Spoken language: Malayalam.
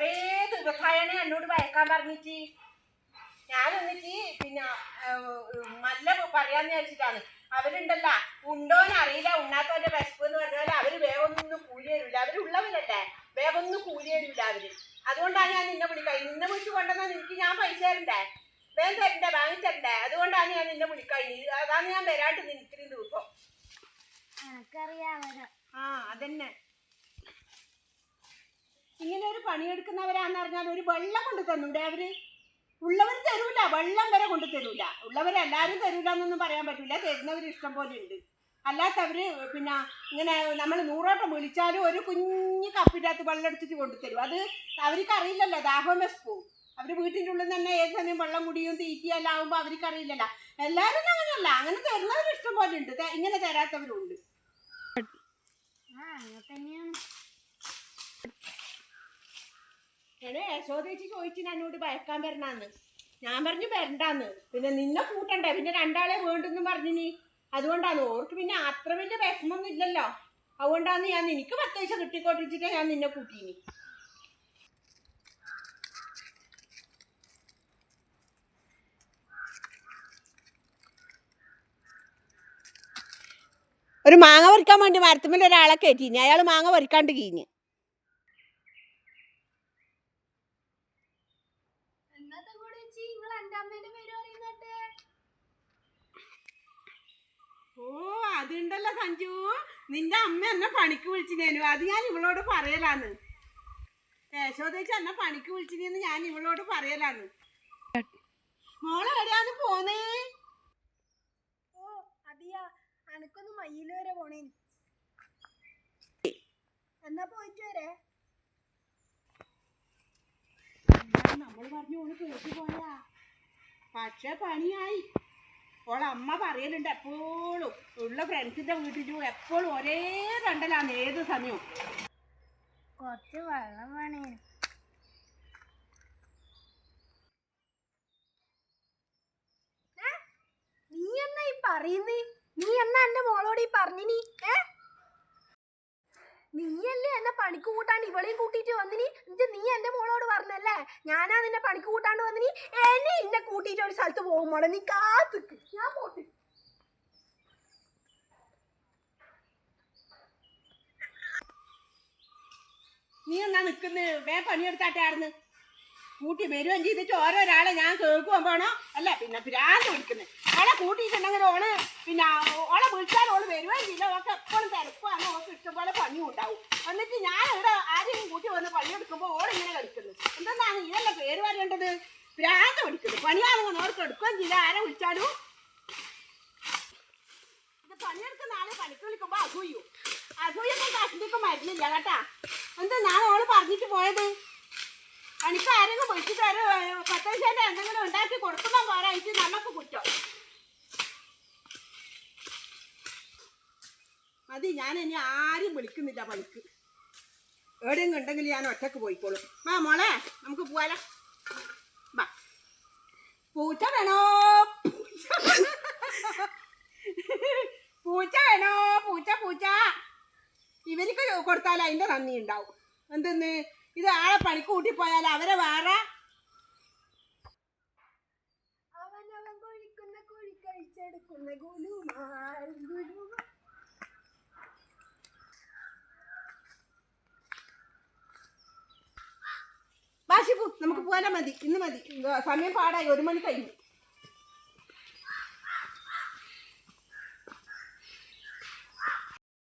ആരാണ് എന്നോട് ഭയക്കാൻ പറഞ്ഞിട്ട്. ഞാൻ എന്നിട്ട് പിന്നെ നല്ല പറയാന്ന് വിചാരിച്ചിട്ടാണ്. അവരുണ്ടല്ല ഉണ്ടോന്ന് അറിയില്ല. ഉണ്ണാത്തവന്റെ വിശപ്പ് എന്ന് പറഞ്ഞാൽ അവർ വേഗമൊന്നും കൂലി തരൂല. അവരുള്ളവരല്ലേ വേഗമൊന്നും കൂലി തരൂല അവർ. അതുകൊണ്ടാണ് ഞാൻ നിന്നെ വിളിക്കായി നിന്നെ വിളിച്ചു കൊണ്ടുവന്നാൽ നിനക്ക് ഞാൻ പൈസ തരണ്ടേ? വേഗം തരണ്ടേ? വാങ്ങി തരണ്ടേ അതുകൊണ്ടാണ് ഞാൻ നിന്നെ വിളിക്കായി അതാണ് ഞാൻ വരാണ്ട് നിൽക്കുന്ന ദിവസം ആ അതന്നെ. ഇങ്ങനെ ഒരു പണിയെടുക്കുന്നവരാന്ന് പറഞ്ഞാൽ ഒരു വെള്ളം കൊണ്ട് തന്നൂടെ അവർ? ഉള്ളവർ തരൂല വെള്ളം വരെ കൊണ്ട് തരൂല. ഉള്ളവരെല്ലാരും തരൂല എന്നൊന്നും പറയാൻ പറ്റില്ല തരുന്നവർ ഇഷ്ടം പോലെ ഉണ്ട്. അല്ലാത്തവര് പിന്നെ ഇങ്ങനെ നമ്മൾ നൂറോട്ടം വിളിച്ചാലും ഒരു കുഞ്ഞു കപ്പിനകത്ത് വെള്ളം എടുത്തിട്ട് കൊണ്ടുതരും അത് അവർക്ക് അറിയില്ലല്ലോ ദാഹം പോവും അവർ വീട്ടിന്റെ ഉള്ളിൽ തന്നെ ഏത് സമയം വെള്ളം കുടിയും തീറ്റിയെല്ലാം ആകുമ്പോൾ അവർക്ക് അറിയില്ലല്ലോ എല്ലാവരും അങ്ങനെയല്ല അങ്ങനെ തരുന്നവർ ഇഷ്ടം പോലെ ഉണ്ട്. ഇങ്ങനെ തരാത്തവരുണ്ട്. ആ അങ്ങനെ തന്നെയാണ്. എടേ യശോദേച്ചി ചോദിച്ചു എന്നോട് ഭയക്കാൻ വരണാന്ന് ഞാൻ പറഞ്ഞു വരണ്ടാന്ന്. പിന്നെ നിന്നെ കൂട്ടണ്ടേ? പിന്നെ രണ്ടാളെ വേണ്ടെന്നും നീ. അതുകൊണ്ടാണ് ഓർക്ക് പിന്നെ അത്ര വലിയ വിഷമൊന്നും ഇല്ലല്ലോ. അതുകൊണ്ടാണ് ഞാൻ നിനക്ക് പത്ത് പൈസ കിട്ടിക്കൊണ്ടിരിച്ചിട്ട് ഞാൻ നിന്നെ കൂട്ടീനി. ഒരു മാങ്ങ പറിക്കാൻ വേണ്ടി മരത്തുമ്മൽ ഒരാളെ കയറ്റീനി. അയാൾ മാങ്ങ പറിക്കാണ്ട് കീഞ്ഞ്. എന്റെ അമ്മേന്റെ പേര് പറയുന്നട്ടെ ഓ അതുണ്ടല്ലോ സഞ്ജു. നിന്റെ അമ്മ എന്നെ പണിക്ക് വിളിച്ചിനു അത് ഞാൻ ഇവളോട് പറയലാന്ന് യശോദേച്ചി എന്നെ പണിക്ക് വിളിച്ചിനെന്ന് ഞാൻ ഇവളോട് പറയലാന്ന് മോളെ എവിടെയാന്ന് പോന്നേ? ഓ അതിയാ. അനക്കൊന്ന് മയ്യിൽ വരെ പോണേ. എന്നാ പോയിട്ട് വരെ? നമ്മൾ പറഞ്ഞു ഓണ് കേട്ടു പോയാ. പക്ഷെ പണിയായി. ഓളെ അമ്മ പറയലുണ്ട് എപ്പോഴും ഉള്ള ഫ്രണ്ട്സിന്റെ വീട്ടിൽ എപ്പോഴും ഒരേ കണ്ടലാന്ന് ഏത് സമയവും. കുറച്ച് വെള്ളം വേണേ. നീ എന്നാ ഈ പറയുന്നേ? നീ എന്നാ എന്റെ മോളോട് ഈ പറഞ്ഞിനി ഏ? നീയല്ലേ എന്നെ പണിക്ക് കൂട്ടാണ്ട് ഇവളെയും കൂട്ടിയിട്ട് വന്നിനി? എന്നിട്ട് നീ എന്റെ മോളോട് പറഞ്ഞല്ലേ? ഞാനാ നിന്നെ പണിക്ക് കൂട്ടാണ്ട് വന്നിനി? ഇന്നെ കൂട്ടിയിട്ട് ഒരു സ്ഥലത്ത് പോകുമ്പോൾ നീ കാത്തിക്ക്. ഞാൻ പോട്ടെ. നീ എന്നാ നിൽക്കുന്ന വേ പണിയെടുത്താട്ടായിരുന്നു കൂട്ടി വരുകയും ചെയ്തിട്ട് ഓരോരാളെ ഞാൻ കേൾക്കുവാൻ പോണോ? അല്ല പിന്നെ ഭ്രാന്ത് വിളിക്കുന്നത് ഓളെ കൂട്ടിയിട്ടുണ്ടെങ്കിൽ ഓൾ പിന്നെ ഓളെ വിളിച്ചാൽ ഓൾ വരുകയും ചെയ്യില്ല ഓക്കെ എപ്പോഴും തിരക്കുവാണ്. ഓൾക്ക് ഇഷ്ടംപോലെ പണിയും ഉണ്ടാവും. എന്നിട്ട് ഞാൻ ഇവിടെ ആരെയും കൂട്ടി വന്ന് പണിയെടുക്കുമ്പോൾ ഓളിങ്ങനെ കളിക്കുന്നു. എന്തെന്നാണ് ഇതല്ല പേര് പറയേണ്ടത്? ഭ്രാന്ത് പിടിക്കുന്നു. പണിയാണെങ്കിൽ ഓർക്ക് എടുക്കുകയും ചെയ്യില്ല ആരെ വിളിച്ചാലും? ഇത് പണിയെടുക്കുന്ന ആളെ പണിക്ക് വിളിക്കുമ്പോ അസൂയു. അസൂയൊന്നും കഷ്ടിക്ക് മരുന്നില്ല കേട്ടാ. എന്താ ഞാൻ ഓൾ പറഞ്ഞിട്ട് പോയത്? പണിക്ക് ആരെങ്കിലും വിളിച്ചിട്ട് ഒരു പത്ത് ശേഷം എന്തെങ്കിലും ഉണ്ടാക്കി കൊടുക്കുമ്പോ പോരായിട്ട് നമുക്ക് കുറ്റം. മതി ഞാൻ ഇനി ആരും വിളിക്കുന്നില്ല പണിക്ക്. എവിടെയെങ്കിലും ഉണ്ടെങ്കിൽ ഞാൻ ഒറ്റയ്ക്ക് പോയിക്കോളും. ആ മോളെ നമുക്ക് പോവാലോ. പൂച്ച വേണോ പൂച്ച വേണോ പൂച്ച. പൂച്ച ഇവർക്ക് കൊടുത്താൽ അതിന്റെ നന്ദി ഉണ്ടാവും. എന്തെന്ന്? ഇത് ആളെ പണിക്ക് കൂട്ടിപ്പോയാൽ അവരെ വേറെ? കഴിച്ചെടുക്കുന്ന ഗുലുമാൽ ഗുലുമാൽ നമുക്ക് മതി. ഇന്ന് മതി. സമയം പാടായി. ഒരു മണി കഴിഞ്ഞു.